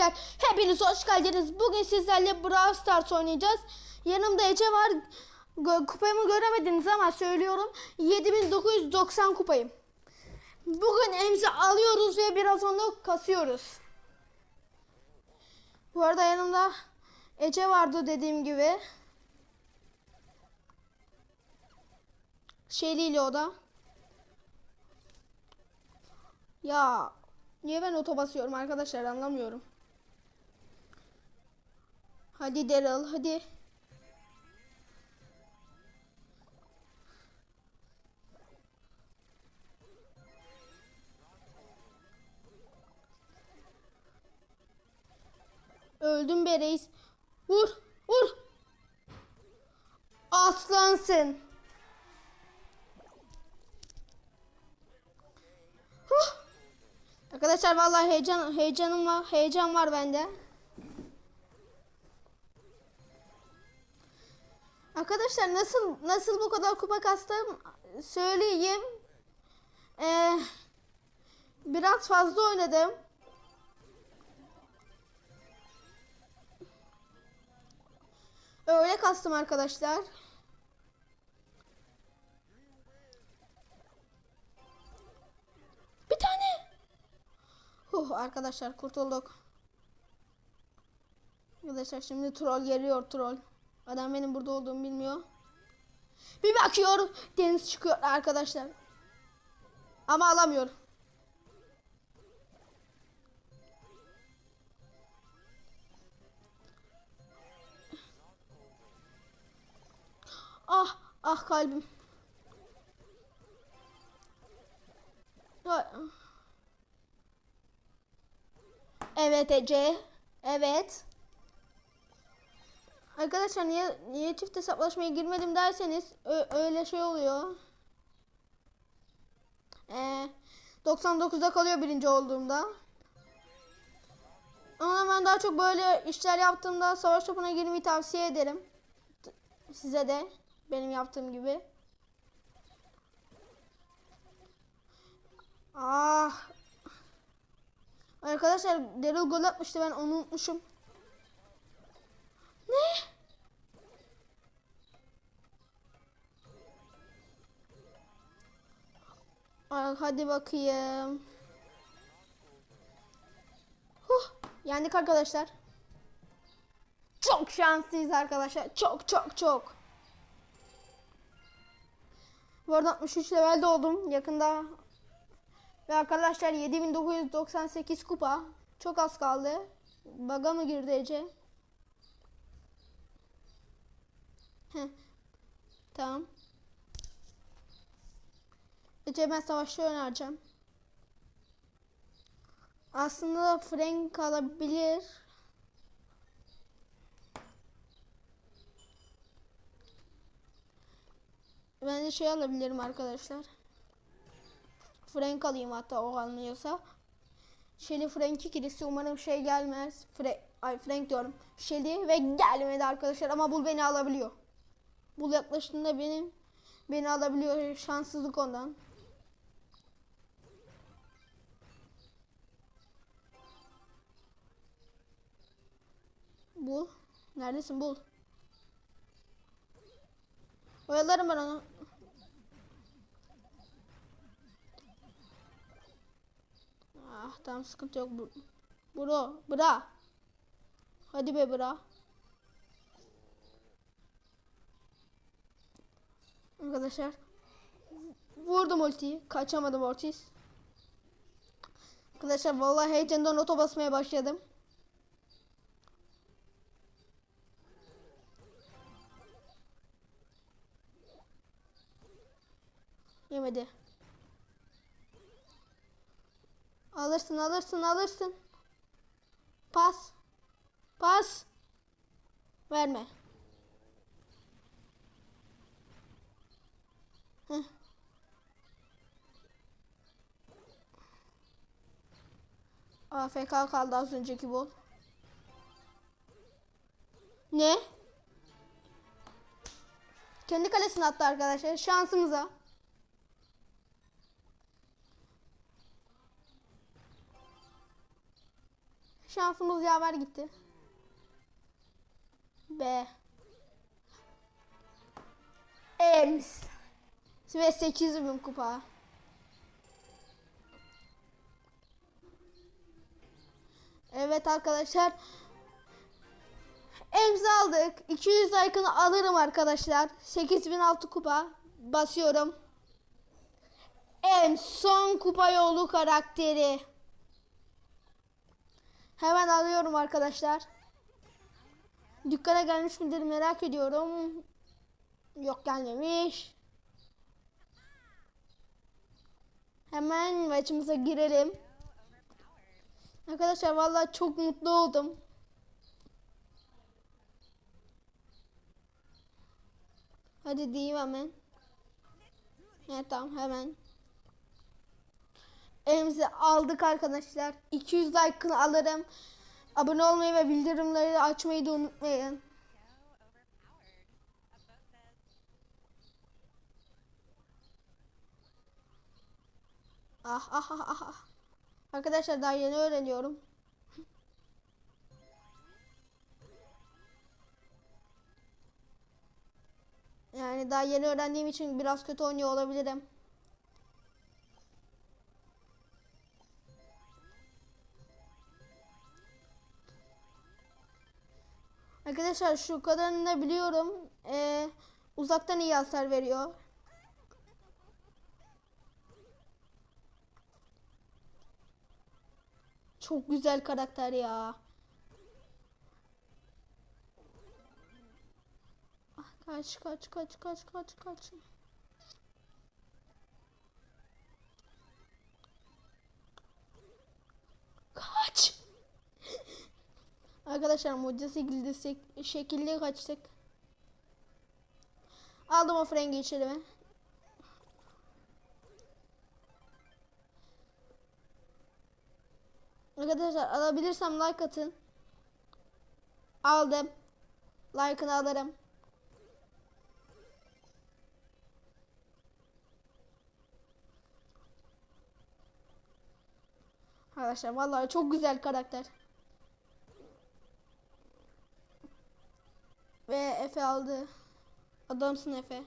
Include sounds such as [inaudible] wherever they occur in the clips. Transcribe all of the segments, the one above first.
arkadaşlar. Hepiniz hoş geldiniz. Bugün sizlerle Brawl Stars oynayacağız. Yanımda Ece var. Gö- Kupamı göremediniz ama söylüyorum. 7990 kupayım. Bugün emzi alıyoruz ve biraz onu kasıyoruz. Bu arada yanımda Ece vardı dediğim gibi. Şeyliyle o da. Ya niye ben oto basıyorum arkadaşlar anlamıyorum. Hadi Daryl hadi. Öldüm be reis. Vur vur. Aslansın. Huh. Arkadaşlar vallahi heyecan heyecanım var. Heyecan var bende. Arkadaşlar nasıl nasıl bu kadar kupa kastım söyleyeyim. Ee, biraz fazla oynadım. Öyle kastım arkadaşlar. Bir tane. Huh arkadaşlar kurtulduk. Arkadaşlar şimdi troll geliyor troll. Adam benim burada olduğumu bilmiyor. Bir bakıyor deniz çıkıyor arkadaşlar. Ama alamıyor. Ah ah kalbim. Evet Ece. Evet. Arkadaşlar niye niye çift hesaplaşmaya girmedim derseniz öyle şey oluyor. Ee, 99'da kalıyor birinci olduğumda. Ama ben daha çok böyle işler yaptığımda savaş topuna girmeyi tavsiye ederim. Size de benim yaptığım gibi. Ah. Arkadaşlar Daryl gol atmıştı ben onu unutmuşum. Ay, hadi bakayım. Huh, yendik arkadaşlar. Çok şanslıyız arkadaşlar. Çok çok çok. Bu arada 63 levelde oldum yakında. Ve arkadaşlar 7998 kupa. Çok az kaldı. Baga mı girdi Ece? Heh. Tamam. Ece ben savaşta oynayacağım. Aslında Frank alabilir. Ben de şey alabilirim arkadaşlar. Frank alayım hatta o almıyorsa. Shelly Frank ikilisi umarım şey gelmez. Frank, ay Frank diyorum. Shelly ve gelmedi arkadaşlar ama Bull beni alabiliyor. Bull yaklaştığında benim beni alabiliyor. Şanssızlık ondan. Bull. Neredesin Bull? Oyalarım ben onu. Ah tamam sıkıntı yok. Bro, bra. Hadi be bra. Arkadaşlar. Vurdum ultiyi. Kaçamadım Ortiz. Arkadaşlar vallahi heyecandan oto basmaya başladım. Yemedi. Alırsın alırsın alırsın. Pas. Pas. Verme. Heh. AFK kaldı az önceki bol. Ne? Kendi kalesine attı arkadaşlar. Şansımıza. Şansımız yaver gitti. B. Ems. Ve 8000 kupa. Evet arkadaşlar. Ems aldık. 200 like'ını alırım arkadaşlar. 8006 kupa. Basıyorum. Ems son kupa yolu karakteri. Hemen alıyorum arkadaşlar. Dükkana gelmiş midir merak ediyorum. Yok gelmemiş. Hemen maçımıza girelim. Arkadaşlar vallahi çok mutlu oldum. Hadi diyeyim hemen. Evet tamam hemen. Elimize aldık arkadaşlar. 200 like'ını alırım. Abone olmayı ve bildirimleri açmayı da unutmayın. Ah ah ah ah. ah. Arkadaşlar daha yeni öğreniyorum. Yani daha yeni öğrendiğim için biraz kötü oynuyor olabilirim. Arkadaşlar şu kadarını da biliyorum. Ee, uzaktan iyi hasar veriyor. Çok güzel karakter ya. Ah, Kaç kaç kaç kaç kaç kaç. Kaç. Arkadaşlar mucize şekilde, şekilde kaçtık. Aldım o frengi içeri ben. Arkadaşlar alabilirsem like atın. Aldım. Like'ını alırım. Arkadaşlar vallahi çok güzel karakter. Ve Efe aldı. Adamsın Efe.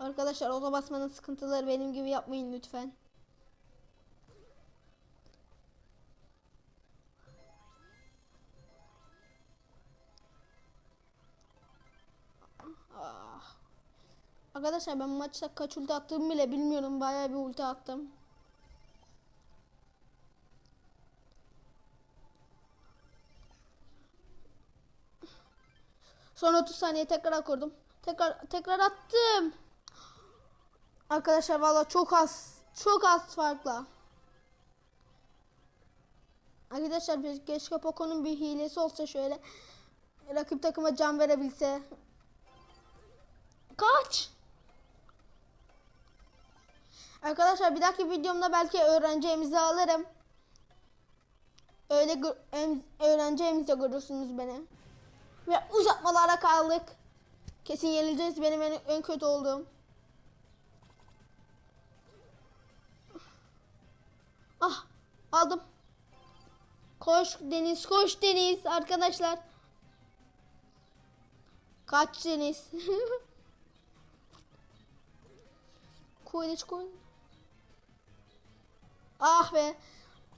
Arkadaşlar oda basmanın sıkıntıları benim gibi yapmayın lütfen. Ah. Arkadaşlar ben maçta kaç ulti attığımı bile bilmiyorum. Bayağı bir ulti attım. Son 30 saniye tekrar kurdum. Tekrar tekrar attım. Arkadaşlar valla çok az çok az farkla. Arkadaşlar bir keşke Poco'nun bir hilesi olsa şöyle rakip takıma can verebilse. Kaç? Arkadaşlar bir dahaki videomda belki öğreneceğimizi alırım. Öyle öğreneceğimizde görürsünüz beni. Ve uzatmalara kaldık. Kesin yenileceğiz benim en, en kötü olduğum. Ah aldım. Koş Deniz koş Deniz arkadaşlar. Kaç Deniz. [laughs] Koyuş koy. Ah be.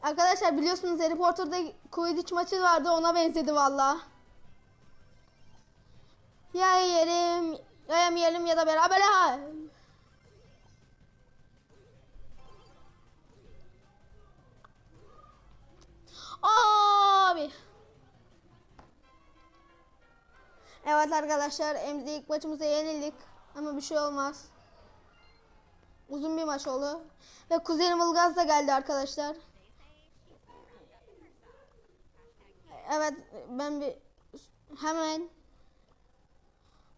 Arkadaşlar biliyorsunuz Harry Potter'da Quidditch maçı vardı ona benzedi valla. Ya yerim, ya yemeyelim ya da beraber ha. Abi. Evet arkadaşlar Emre ilk maçımıza yenildik ama bir şey olmaz. Uzun bir maç oldu. Ve kuzenim Ilgaz da geldi arkadaşlar. Evet ben bir hemen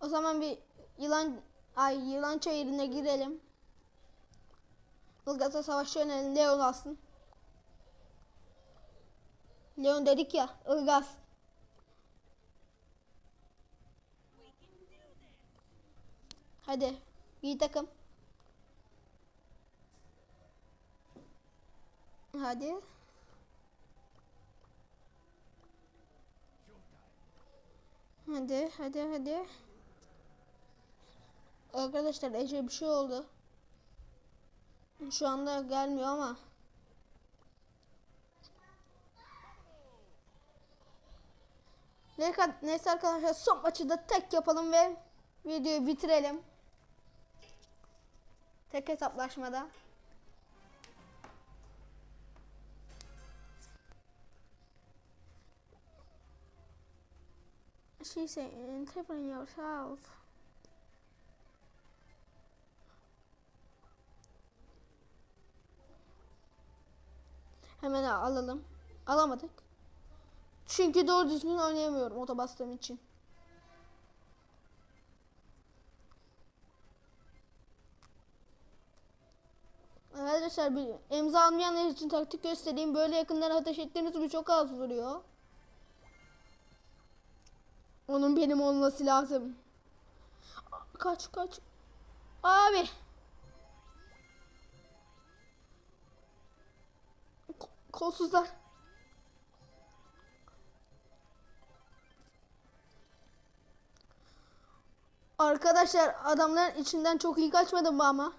o zaman bir yılan ay yılan çayırına girelim. Ilgaz'a savaşçının elinde Leon alsın. Leon dedik ya Ilgaz. Hadi bir takım. Hadi. Hadi hadi hadi. Arkadaşlar Ece bir şey oldu. Şu anda gelmiyor ama. Neyse arkadaşlar son maçı da tek yapalım ve videoyu bitirelim. Tek hesaplaşmada. She saying, tipping yourself. Hemen alalım. Alamadık. Çünkü doğru düzgün oynayamıyorum ota bastığım için. Arkadaşlar bir imza almayanlar için taktik göstereyim. Böyle yakından ateş ettiğiniz gibi çok az vuruyor. Onun benim olması lazım. Kaç kaç. Abi. Kolsuzlar. Arkadaşlar adamların içinden çok iyi kaçmadım mı ama?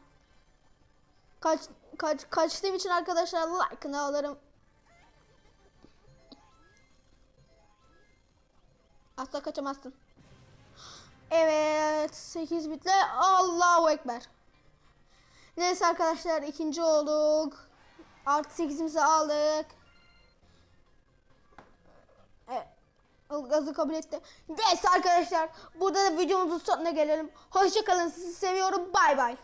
Kaç kaç kaçtığım için arkadaşlar like'ını alırım. Asla kaçamazsın. Evet 8 bitle Allahu Ekber. Neyse arkadaşlar ikinci olduk. Artı 8'imizi aldık. Evet. Gazı kabul etti. Neyse arkadaşlar burada da videomuzun sonuna gelelim. Hoşçakalın sizi seviyorum bay bay.